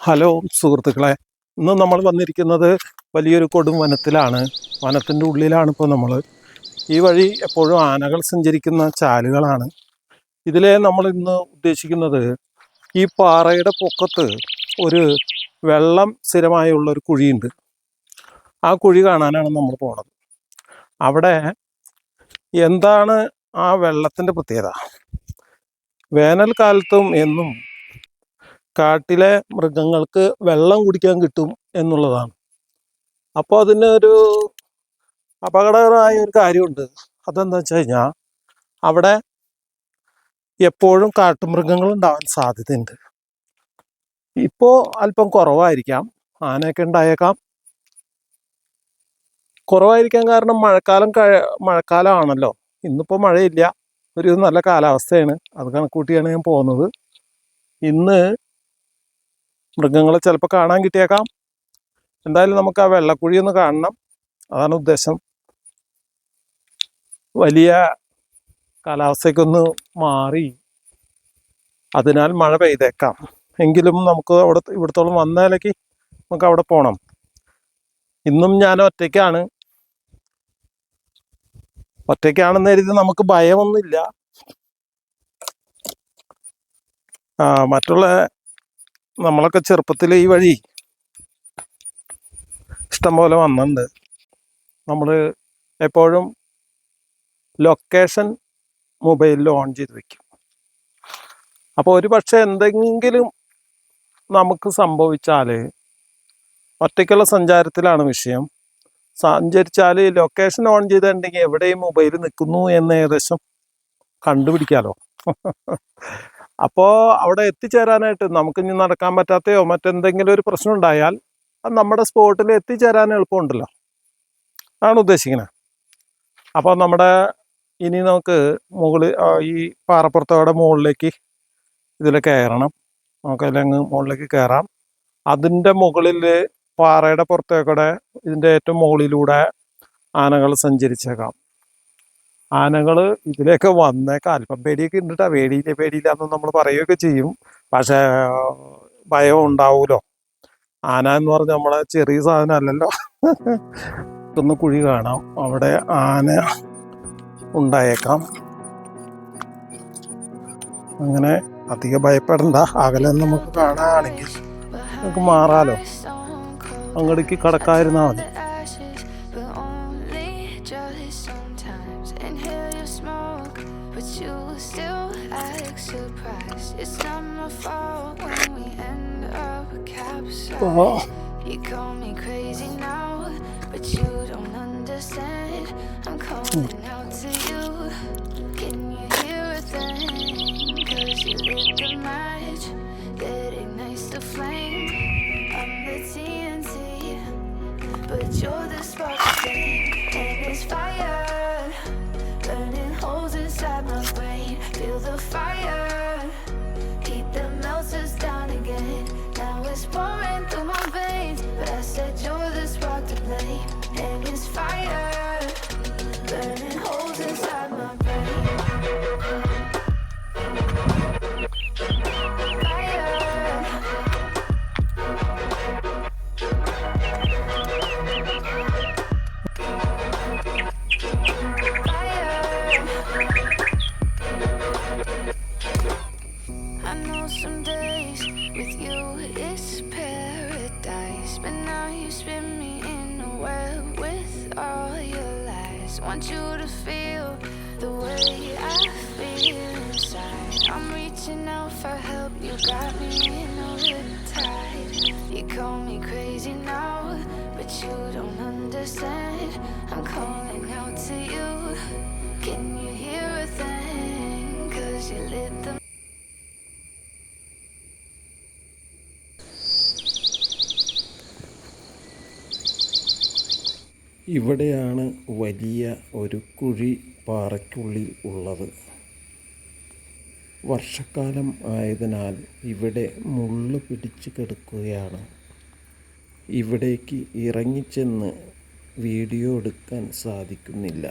Hello സുഹൃത്തുക്കളെ. ഇന്ന് നമ്മൾ വന്നിരിക്കുന്നത് വലിയൊരു കൊടും വനത്തിലാണ്. വനത്തിന്റെ ഉള്ളിലാണ് ഇപ്പോൾ നമ്മൾ. ഈ വഴി എപ്പോഴും ആനകൾ സഞ്ചരിക്കുന്ന ചാലുകളാണ്. ഇതിലെ നമ്മൾ ഇന്ന് ഉദ്ദേശിക്കുന്നത് ഈ പാറയുടെ പൊക്കത്ത് ഒരു വെള്ളം സ്ഥിരമായുള്ള ഒരു കുഴിയുണ്ട്. ആ കുഴി കാണാനാണ് നമ്മൾ പോണത്. അവിടെ എന്താണ് ആ വെള്ളത്തിന്റെ പ്രത്യേകത? വേനൽക്കാലത്തും എന്നും കാട്ടിലെ മൃഗങ്ങൾക്ക് വെള്ളം കുടിക്കാൻ കിട്ടും എന്നുള്ളതാണ്. അപ്പോൾ അതിന് ഒരു അപകടകരമായ ഒരു കാര്യമുണ്ട്. അതെന്താ വെച്ച് കഴിഞ്ഞാൽ അവിടെ എപ്പോഴും കാട്ടുമൃഗങ്ങൾ ഉണ്ടാവാൻ സാധ്യതയുണ്ട്. ഇപ്പോൾ അല്പം കുറവായിരിക്കാം. ആനയൊക്കെ ഉണ്ടായേക്കാം. കുറവായിരിക്കാൻ കാരണം മഴക്കാലം കഴി മഴക്കാലമാണല്ലോ. ഇന്നിപ്പോൾ മഴയില്ല. ഒരു നല്ല കാലാവസ്ഥയാണ്. അത് കണക്കൂട്ടിയാണ് ഞാൻ പോകുന്നത്. ഇന്ന് മൃഗങ്ങളെ ചിലപ്പോൾ കാണാൻ കിട്ടിയേക്കാം. എന്തായാലും നമുക്ക് ആ വെള്ളക്കുഴി ഒന്ന് കാണണം. അതാണ് ഉദ്ദേശം. വലിയ കാലാവസ്ഥയ്ക്കൊന്ന് മാറി അതിനാൽ മഴ പെയ്തേക്കാം. എങ്കിലും നമുക്ക് അവിടെ ഇവിടത്തോളം വന്നാലേക്ക് നമുക്ക് അവിടെ പോകണം ഇന്നും ഞാൻ ഒറ്റയ്ക്കാണ്. ഒറ്റയ്ക്കാണെന്ന് കരുതി നമുക്ക് ഭയമൊന്നുമില്ല. മറ്റുള്ള നമ്മളൊക്കെ ചെറുപ്പത്തിൽ ഈ വഴി ഇഷ്ടംപോലെ വന്നിട്ടുണ്ട് നമ്മൾ എപ്പോഴും ലൊക്കേഷൻ മൊബൈലിൽ ഓൺ ചെയ്ത് വെക്കും. അപ്പോൾ ഒരു പക്ഷേ എന്തെങ്കിലും നമുക്ക് സംഭവിച്ചാൽ ഒറ്റയ്ക്കുള്ള സഞ്ചാരത്തിലാണ് വിഷയം. സഞ്ചരിച്ചാൽ ലൊക്കേഷൻ ഓൺ ചെയ്തിട്ടുണ്ടെങ്കിൽ എവിടെയും മൊബൈൽ നിൽക്കുന്നു എന്ന് ഏകദേശം കണ്ടുപിടിക്കാമല്ലോ അപ്പോൾ അവിടെ എത്തിച്ചേരാനായിട്ട് നമുക്ക് ഇനി നടക്കാൻ പറ്റാത്തയോ മറ്റെന്തെങ്കിലും ഒരു പ്രശ്നം ഉണ്ടായാൽ അത് നമ്മുടെ സ്പോട്ടിൽ എത്തിച്ചേരാൻ എളുപ്പമുണ്ടല്ലോ. അതാണ് ഉദ്ദേശിക്കുന്നത് അപ്പോൾ നമ്മുടെ ഇനി നമുക്ക് മുകളിൽ ഈ പാറപ്പുറത്തോടെ മുകളിലേക്ക് ഇതിൽ കയറണം. നമുക്ക് അങ്ങ് മുകളിലേക്ക് കയറാം. അതിന്റെ മുകളിൽ പാറയുടെ പുറത്തേക്കൂടെ ഇതിന്റെ ഏറ്റവും മുകളിലൂടെ ആനകൾ സഞ്ചരിച്ചേക്കാം. ആനകൾ ഇതിലേക്ക് വന്നേക്കാം അല്പം പേടിയൊക്കെ ഉണ്ടിട്ടാ പേടിയില്ല പേടിയില്ല നമ്മൾ പറയുകയൊക്കെ ചെയ്യും. പക്ഷേ ഭയം ഉണ്ടാവൂലോ? ആന എന്ന് പറഞ്ഞാൽ നമ്മളെ ചെറിയ സാധനം അല്ലല്ലോ. ഒന്ന് കുഴി കാണാം. അവിടെ ആന ഉണ്ടായേക്കാം. അങ്ങനെ അധികം ഭയപ്പെടണ്ട. അകലെ നമുക്ക് കാണാണെങ്കിൽ നമുക്ക് മാറാലോ. അങ്ങടേക്ക് കടക്കാതിരുന്നാൽ മതി. But you still act surprised. It's not my fault when we end up capsized. Uh-huh. You call me crazy now, but you don't understand. I'm calling hmm. out to you. Can you hear a thing? Cause you lit the match that ignites the flame. I'm the TNT, but you're the spark thing, and it's fire. Days with you it's paradise, but now you spin me in a web with all your lies. Want you to feel the way I feel inside. I'm reaching out for help, you got me in a riptide. You call me crazy now, but you don't understand. I'm calling out to you. Can you hear a thing? Cause you lit the ഇവിടെയാണ് വലിയ ഒരു കുഴി പാറയ്ക്കുള്ളിൽ ഉള്ളത്. വർഷക്കാലം ആയതിനാൽ ഇവിടെ മുള്ള് പിടിച്ച് കിടക്കുകയാണ്. ഇവിടേക്ക് ഇറങ്ങിച്ചെന്ന് വീഡിയോ എടുക്കാൻ സാധിക്കുന്നില്ല.